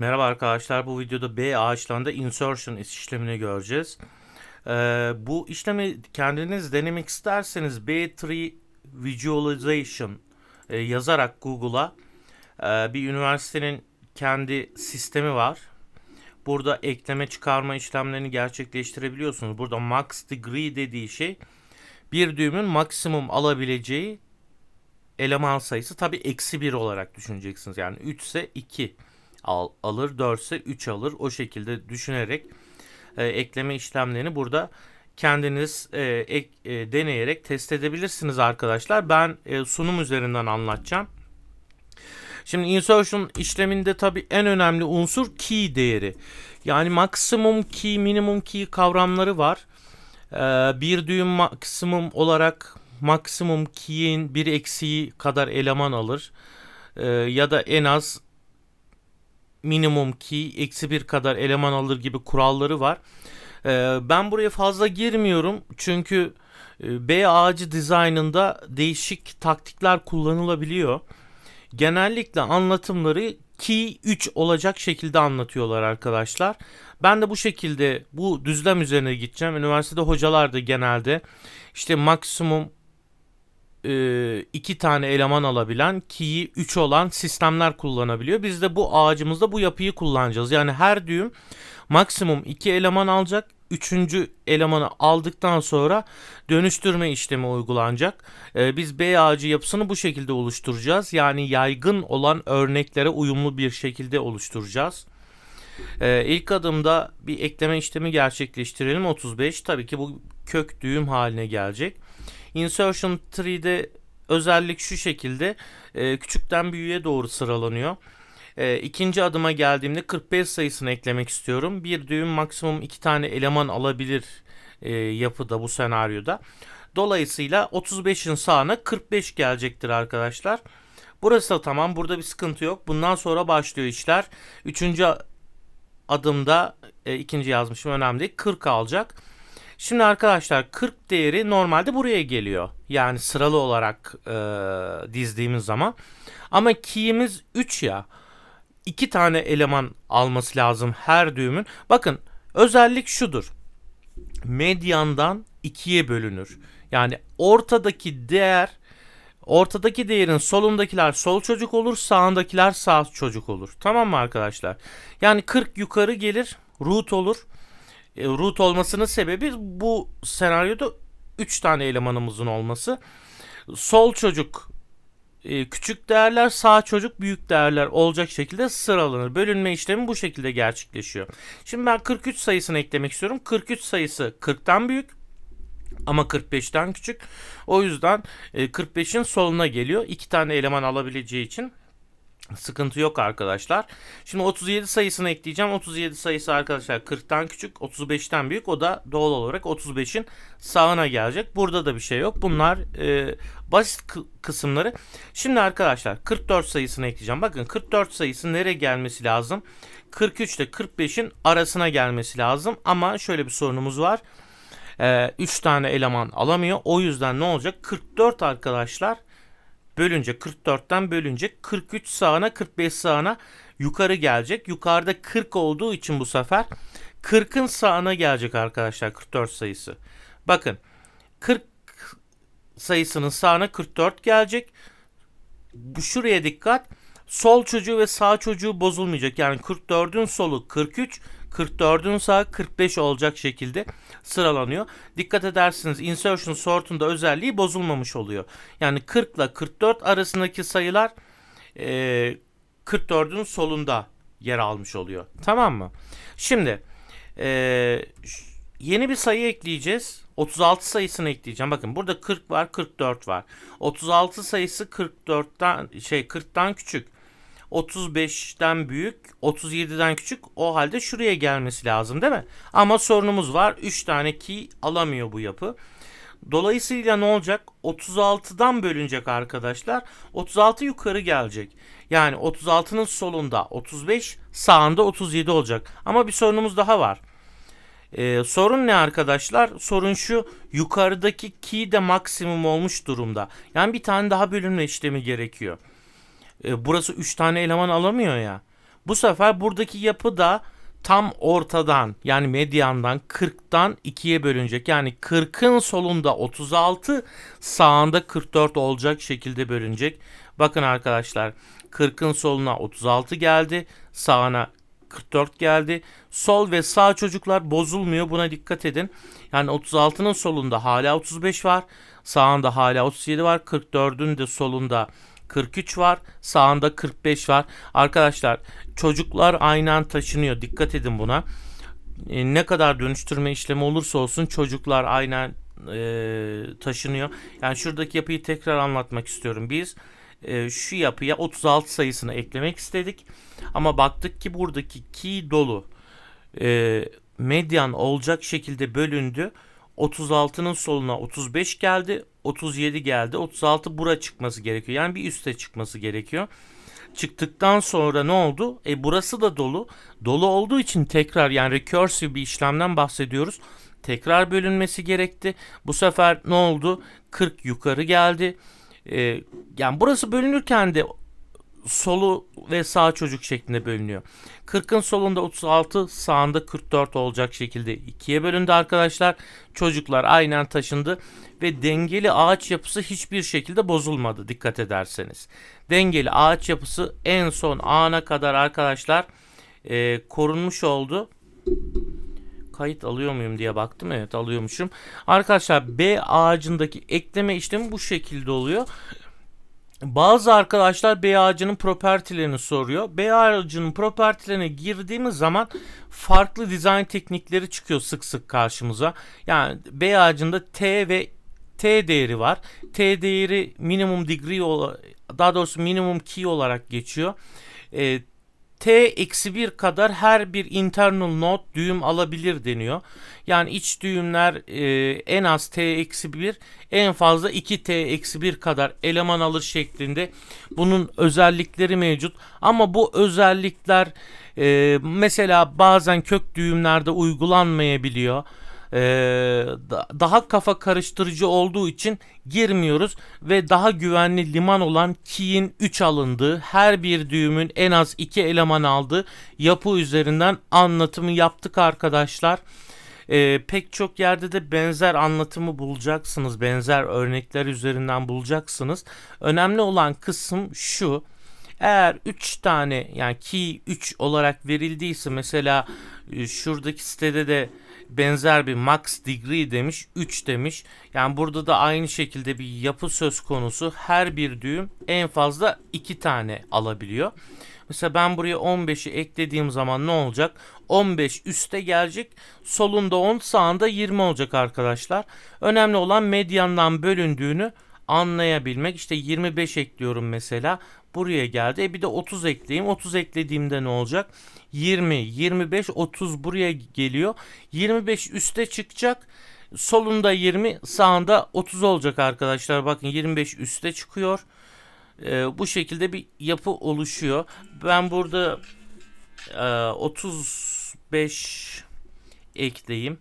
Merhaba arkadaşlar bu videoda B ağaçlarında insertion işlemini göreceğiz. Ee, bu işlemi kendiniz denemek isterseniz B3 Visualization e, yazarak Google'a e, bir üniversitenin kendi sistemi var. Burada ekleme çıkarma işlemlerini gerçekleştirebiliyorsunuz. Burada max degree dediği şey bir düğümün maksimum alabileceği eleman sayısı tabi eksi 1 olarak düşüneceksiniz. Yani 3 ise 2 al, alır, 4 ise 3 alır. O şekilde düşünerek e, ekleme işlemlerini burada kendiniz e, ek, e, deneyerek test edebilirsiniz arkadaşlar. Ben e, sunum üzerinden anlatacağım. Şimdi insertion işleminde tabi en önemli unsur key değeri. Yani maksimum key, minimum key kavramları var. Ee, bir düğüm maksimum olarak maksimum key'in bir eksiği kadar eleman alır. Ee, ya da en az minimum key eksi bir kadar eleman alır gibi kuralları var. Ee, ben buraya fazla girmiyorum çünkü e, B ağacı dizaynında değişik taktikler kullanılabiliyor. Genellikle anlatımları key 3 olacak şekilde anlatıyorlar arkadaşlar. Ben de bu şekilde bu düzlem üzerine gideceğim. Üniversitede hocalar da genelde işte maksimum e, iki tane eleman alabilen key'i 3 olan sistemler kullanabiliyor. Biz de bu ağacımızda bu yapıyı kullanacağız. Yani her düğüm maksimum 2 eleman alacak. Üçüncü elemanı aldıktan sonra dönüştürme işlemi uygulanacak. Ee, biz B ağacı yapısını bu şekilde oluşturacağız. Yani yaygın olan örneklere uyumlu bir şekilde oluşturacağız. Ee, ilk adımda bir ekleme işlemi gerçekleştirelim. 35 tabii ki bu kök düğüm haline gelecek. Insertion tree'de özellik şu şekilde e, küçükten büyüğe doğru sıralanıyor. E, ikinci adıma geldiğimde 45 sayısını eklemek istiyorum. Bir düğüm maksimum iki tane eleman alabilir e, yapıda bu senaryoda. Dolayısıyla 35'in sağına 45 gelecektir arkadaşlar. Burası da tamam. Burada bir sıkıntı yok. Bundan sonra başlıyor işler. Üçüncü adımda e, ikinci yazmışım önemli değil. 40 alacak. Şimdi arkadaşlar 40 değeri normalde buraya geliyor. Yani sıralı olarak e, dizdiğimiz zaman. Ama key'imiz 3 ya. 2 tane eleman alması lazım her düğümün. Bakın özellik şudur. Medyandan 2'ye bölünür. Yani ortadaki değer ortadaki değerin solundakiler sol çocuk olur, sağındakiler sağ çocuk olur. Tamam mı arkadaşlar? Yani 40 yukarı gelir, root olur. E, root olmasının sebebi bu senaryoda 3 tane elemanımızın olması. Sol çocuk e, küçük değerler, sağ çocuk büyük değerler olacak şekilde sıralanır. Bölünme işlemi bu şekilde gerçekleşiyor. Şimdi ben 43 sayısını eklemek istiyorum. 43 sayısı 40'tan büyük ama 45'ten küçük. O yüzden 45'in soluna geliyor. 2 tane eleman alabileceği için Sıkıntı yok arkadaşlar. Şimdi 37 sayısını ekleyeceğim. 37 sayısı arkadaşlar 40'tan küçük, 35'ten büyük. O da doğal olarak 35'in sağına gelecek. Burada da bir şey yok. Bunlar e, basit kısımları. Şimdi arkadaşlar 44 sayısını ekleyeceğim. Bakın 44 sayısı nereye gelmesi lazım? 43 ile 45'in arasına gelmesi lazım. Ama şöyle bir sorunumuz var. 3 e, tane eleman alamıyor. O yüzden ne olacak? 44 arkadaşlar bölünce 44'ten bölünce 43 sağına 45 sağına yukarı gelecek. Yukarıda 40 olduğu için bu sefer 40'ın sağına gelecek arkadaşlar 44 sayısı. Bakın 40 sayısının sağına 44 gelecek. Şuraya dikkat. Sol çocuğu ve sağ çocuğu bozulmayacak. Yani 44'ün solu 43, 44'ün sağ 45 olacak şekilde sıralanıyor. Dikkat edersiniz insertion sort'un da özelliği bozulmamış oluyor. Yani 40 ile 44 arasındaki sayılar e, 44'ün solunda yer almış oluyor. Tamam mı? Şimdi e, yeni bir sayı ekleyeceğiz. 36 sayısını ekleyeceğim. Bakın burada 40 var, 44 var. 36 sayısı 44'ten şey 40'tan küçük. 35'ten büyük, 37'den küçük. O halde şuraya gelmesi lazım değil mi? Ama sorunumuz var. 3 tane key alamıyor bu yapı. Dolayısıyla ne olacak? 36'dan bölünecek arkadaşlar. 36 yukarı gelecek. Yani 36'nın solunda 35, sağında 37 olacak. Ama bir sorunumuz daha var. Ee, sorun ne arkadaşlar? Sorun şu yukarıdaki key de maksimum olmuş durumda. Yani bir tane daha bölünme işlemi gerekiyor. E, burası 3 tane eleman alamıyor ya. Bu sefer buradaki yapı da tam ortadan yani medyandan 40'tan 2'ye bölünecek. Yani 40'ın solunda 36 sağında 44 olacak şekilde bölünecek. Bakın arkadaşlar 40'ın soluna 36 geldi. Sağına 44 geldi. Sol ve sağ çocuklar bozulmuyor. Buna dikkat edin. Yani 36'nın solunda hala 35 var. Sağında hala 37 var. 44'ün de solunda 43 var. Sağında 45 var. Arkadaşlar çocuklar aynen taşınıyor. Dikkat edin buna. E, ne kadar dönüştürme işlemi olursa olsun çocuklar aynen e, taşınıyor. Yani şuradaki yapıyı tekrar anlatmak istiyorum. Biz e, şu yapıya 36 sayısını eklemek istedik. Ama baktık ki buradaki key dolu e, medyan olacak şekilde bölündü. 36'nın soluna 35 geldi. 37 geldi. 36 bura çıkması gerekiyor. Yani bir üste çıkması gerekiyor. Çıktıktan sonra ne oldu? E burası da dolu. Dolu olduğu için tekrar yani recursive bir işlemden bahsediyoruz. Tekrar bölünmesi gerekti. Bu sefer ne oldu? 40 yukarı geldi. E, yani burası bölünürken de solu ve sağ çocuk şeklinde bölünüyor. 40'ın solunda 36, sağında 44 olacak şekilde ikiye bölündü arkadaşlar. Çocuklar aynen taşındı ve dengeli ağaç yapısı hiçbir şekilde bozulmadı dikkat ederseniz. Dengeli ağaç yapısı en son ana kadar arkadaşlar e, korunmuş oldu. Kayıt alıyor muyum diye baktım. Evet alıyormuşum. Arkadaşlar B ağacındaki ekleme işlemi bu şekilde oluyor. Bazı arkadaşlar B ağacının propertilerini soruyor. B ağacının propertilerine girdiğimiz zaman farklı dizayn teknikleri çıkıyor sık sık karşımıza. Yani B ağacında T ve T değeri var. T değeri minimum degree daha doğrusu minimum key olarak geçiyor. E, T eksi 1 kadar her bir internal node düğüm alabilir deniyor. Yani iç düğümler e, en az T eksi 1 en fazla 2 T eksi 1 kadar eleman alır şeklinde. Bunun özellikleri mevcut. Ama bu özellikler e, mesela bazen kök düğümlerde uygulanmayabiliyor e, daha kafa karıştırıcı olduğu için girmiyoruz ve daha güvenli liman olan key'in 3 alındığı her bir düğümün en az 2 eleman aldığı yapı üzerinden anlatımı yaptık arkadaşlar. E, pek çok yerde de benzer anlatımı bulacaksınız. Benzer örnekler üzerinden bulacaksınız. Önemli olan kısım şu. Eğer 3 tane yani key 3 olarak verildiyse mesela e, şuradaki sitede de benzer bir max degree demiş 3 demiş. Yani burada da aynı şekilde bir yapı söz konusu. Her bir düğüm en fazla 2 tane alabiliyor. Mesela ben buraya 15'i eklediğim zaman ne olacak? 15 üste gelecek. Solunda 10 sağında 20 olacak arkadaşlar. Önemli olan medyandan bölündüğünü anlayabilmek. İşte 25 ekliyorum mesela. Buraya geldi. E bir de 30 ekleyeyim. 30 eklediğimde ne olacak? 20, 25, 30 buraya geliyor. 25 üste çıkacak. Solunda 20, sağında 30 olacak arkadaşlar. Bakın 25 üste çıkıyor. Ee, bu şekilde bir yapı oluşuyor. Ben burada e, 35 ekleyeyim.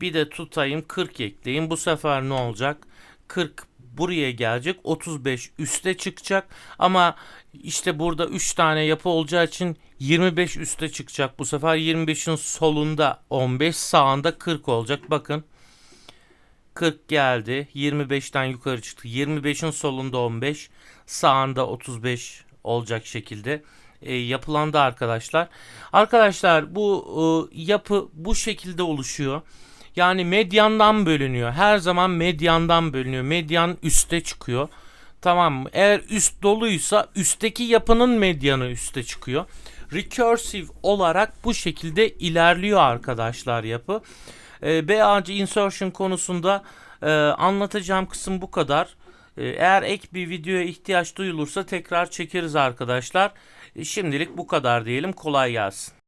Bir de tutayım 40 ekleyeyim. Bu sefer ne olacak? 40 buraya gelecek. 35 üste çıkacak. Ama işte burada 3 tane yapı olacağı için 25 üste çıkacak. Bu sefer 25'in solunda 15 sağında 40 olacak. Bakın 40 geldi. 25'ten yukarı çıktı. 25'in solunda 15 sağında 35 olacak şekilde e, yapılandı arkadaşlar. Arkadaşlar bu e, yapı bu şekilde oluşuyor. Yani medyandan bölünüyor. Her zaman medyandan bölünüyor. Medyan üste çıkıyor. Tamam mı? Eğer üst doluysa üstteki yapının medyanı üste çıkıyor. Recursive olarak bu şekilde ilerliyor arkadaşlar yapı. E, B ağacı insertion konusunda e, anlatacağım kısım bu kadar. E, eğer ek bir videoya ihtiyaç duyulursa tekrar çekeriz arkadaşlar. E, şimdilik bu kadar diyelim. Kolay gelsin.